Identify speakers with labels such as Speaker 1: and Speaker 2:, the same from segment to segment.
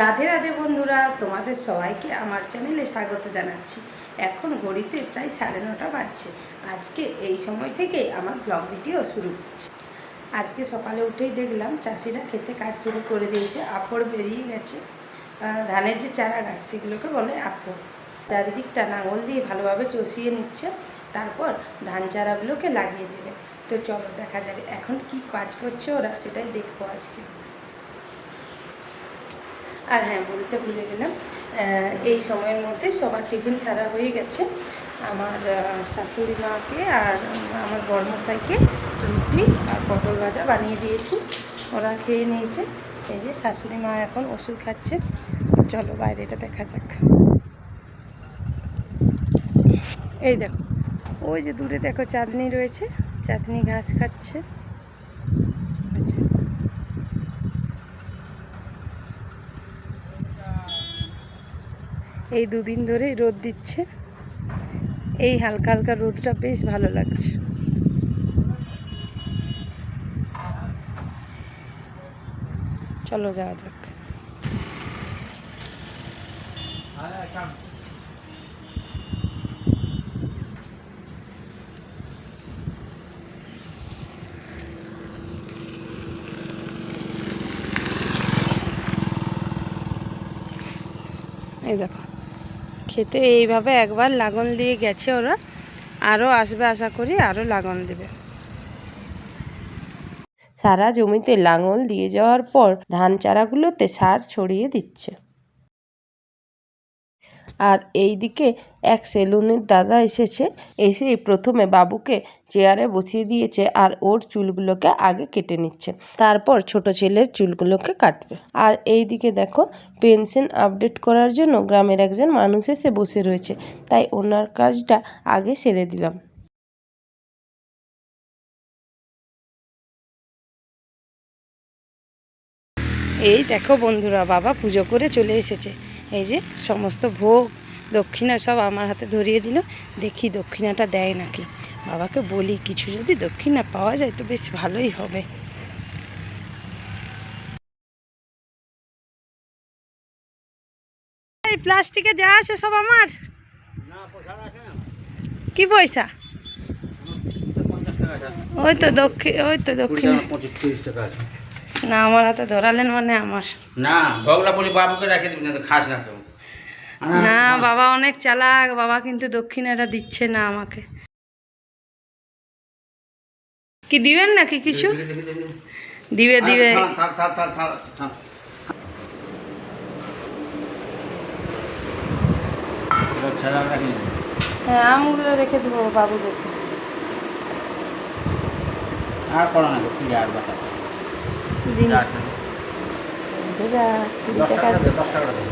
Speaker 1: রাধে রাধে বন্ধুরা, তোমাদের সবাইকে আমার চ্যানেলে স্বাগত জানাচ্ছি। এখন ঘড়িতে প্রায় সাড়ে নটা বাজছে। আজকে এই সময় থেকে আমার ব্লগ ভিডিও শুরু করছি। আজকে সকালে উঠেই দেখলাম চাষিরা খেতে কাজ শুরু করে দিয়েছে, আপড় বেরিয়ে গেছে। ধানের যে চারা গাছ, সেগুলোকে বলে আপড়। চারিদিকটা নাঙল দিয়ে ভালোভাবে চষিয়ে নিচ্ছে, তারপর ধান চারাগুলোকে লাগিয়ে দেবে। তো চলো দেখা যাবে এখন কি কাজ করছে ওরা, সেটাই দেখব আজকে। আর হ্যাঁ বলতে ভুলে গেলাম এই সময়ের মধ্যে সবার টিফিন সারা হয়ে গেছে। আমার শাশুড়ি মাকে আর আমার বড়মশাইকে রুটি আর পটল ভাজা বানিয়ে দিয়েছি। ওরা খেয়ে নিয়েছে। এই যে শাশুড়ি মা এখন ওষুধ খাচ্ছে। চলো বাইরেটা দেখা যাক। এই দেখো, ওই যে দূরে দেখো চাঁদনি রয়েছে। চাঁদনি ঘাস খাচ্ছে। এই দুদিন ধরেই রোদ দিচ্ছে। এই হালকা হালকা রোদটা বেশ ভালো লাগছে। চলো যাওয়া যাক। এই দেখো। খেতে এইভাবে একবার লাগন দিয়ে গেছে ওরা। আরও আসবে আশা করি, আরও লাগন দেবে। সারা জমিতে লাঙল দিয়ে যাওয়ার পর ধান চারাগুলোতে সার ছড়িয়ে দিচ্ছে। আর এই দিকে এক সেলুনের দাদা এসেছে। এসে প্রথমে বাবুকে চেয়ারে বসিয়ে দিয়েছে আর ওর চুলগুলোকে আগে কেটে নিচ্ছে। তারপর ছোট ছেলের চুলগুলোকে কাটবে। আর এই দিকে দেখো, পেনশন আপডেট করার জন্য গ্রামের একজন মানুষ এসে বসে রয়েছে। তাই ওনার কাজটা আগে সেরে দিলাম। এই দেখো বন্ধুরা, বাবা পুজো করে চলে এসেছে। এই যে সমস্ত ভোগ দক্ষিণা সব আমার হাতে ধরিয়ে দিল। দেখি দক্ষিণাটা দেয় নাকি। বাবাকে বলি কিছু যদি দক্ষিণা পাওয়া যায় তো বেশ ভালোই হবে। এই প্লাস্টিকে যা আছে সব আমার? কি পয়সা? ওই তো দক্ষিণ ওই তো দক্ষিণ।
Speaker 2: পঁচিশ টাকা আছে।
Speaker 1: না আমার হাতে ধরালেন মানে আমার।
Speaker 2: না বগলা বলি বাবুকে রেখে দিবি না তো খাস না তো।
Speaker 1: না বাবা অনেক চালাক বাবা কিন্তু দক্ষিণাটা দিচ্ছে না আমাকে। কি দিবেন নাকি কিছু? দিবে দিবে হ্যাঁ আমগুলো রেখে দেবো বাবুদেরকে।
Speaker 2: আর করো না আর বাতা
Speaker 1: দিন
Speaker 2: যা আছে।
Speaker 1: বন্ধুরা কুড়ি টাকা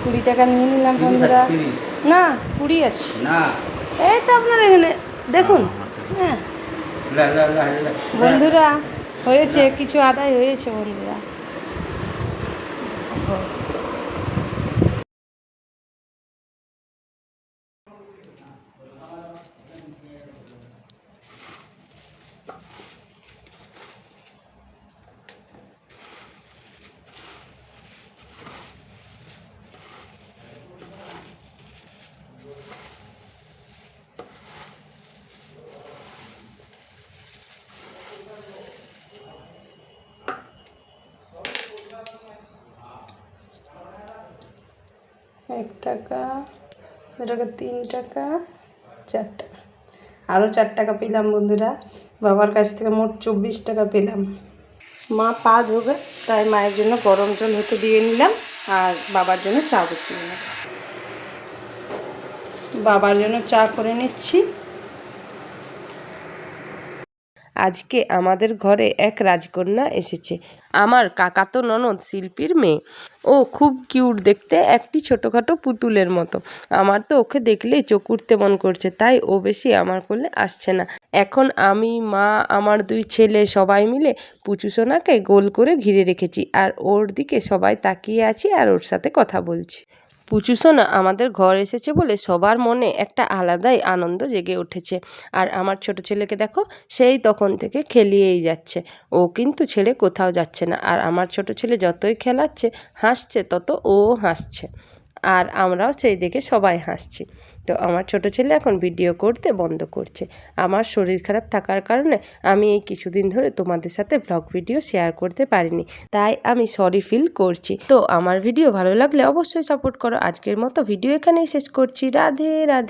Speaker 1: কুড়ি টাকা নিয়ে নিলাম বন্ধুরা। না কুড়ি আছে।
Speaker 2: না।
Speaker 1: এই তো আপনার এখানে দেখুন। হ্যাঁ। বন্ধুরা হয়েছে কিছু আদায় হয়েছে বন্ধুরা। এক টাকা দু টাকা, তিন টাকা, চার টাকা। আরও চার টাকা পেলাম বন্ধুরা। বাবার কাছ থেকে মোট চব্বিশ টাকা পেলাম। মা পা ধোবে, তাই মায়ের জন্য গরম জল হতে দিয়ে নিলাম আর বাবার জন্য চা বসিয়ে নিলাম। বাবার জন্য চা করে নিচ্ছি। আজকে আমাদের ঘরে এক রাজকন্যা এসেছে। আমার কাকাতো ননদ শিল্পীর মেয়ে। ও খুব কিউট দেখতে, একটি ছোটোখাটো পুতুলের মতো। আমার তো ওকে দেখলেই চোখ উঠতে মন করছে, তাই ও বেশি আমার কোলে আসছে না। এখন আমি, মা, আমার দুই ছেলে সবাই মিলে পুচু সোনাকে গোল করে ঘিরে রেখেছি, আর ওর দিকে সবাই তাকিয়ে আছি আর ওর সাথে কথা বলছি। পুচুসোনা আমাদের ঘর এসেছে বলে সবার মনে একটা আলাদাই আনন্দ জেগে উঠেছে। আর আমার ছোট ছেলেকে দেখো, সেই তখন থেকে খেলিয়েই যাচ্ছে। ও কিন্তু ছেড়ে কোথাও যাচ্ছে না। আর আমার ছোট ছেলে যতই খেলাচ্ছে, হাসছে, তত ও হাসছে। আর আমরাও সেই দেখে সবাই হাসছি। তো আমার ছোট ছেলে এখন ভিডিও করতে বন্ধ করছে। আমার শরীর খারাপ থাকার কারণে আমি এই কিছুদিন ধরে তোমাদের সাথে ব্লগ ভিডিও শেয়ার করতে পারিনি। তাই আমি সরি ফিল করছি। তো আমার ভিডিও ভালো লাগলে অবশ্যই সাপোর্ট করো। আজকের মতো ভিডিও এখানেই শেষ করছি। রাধে রাধে।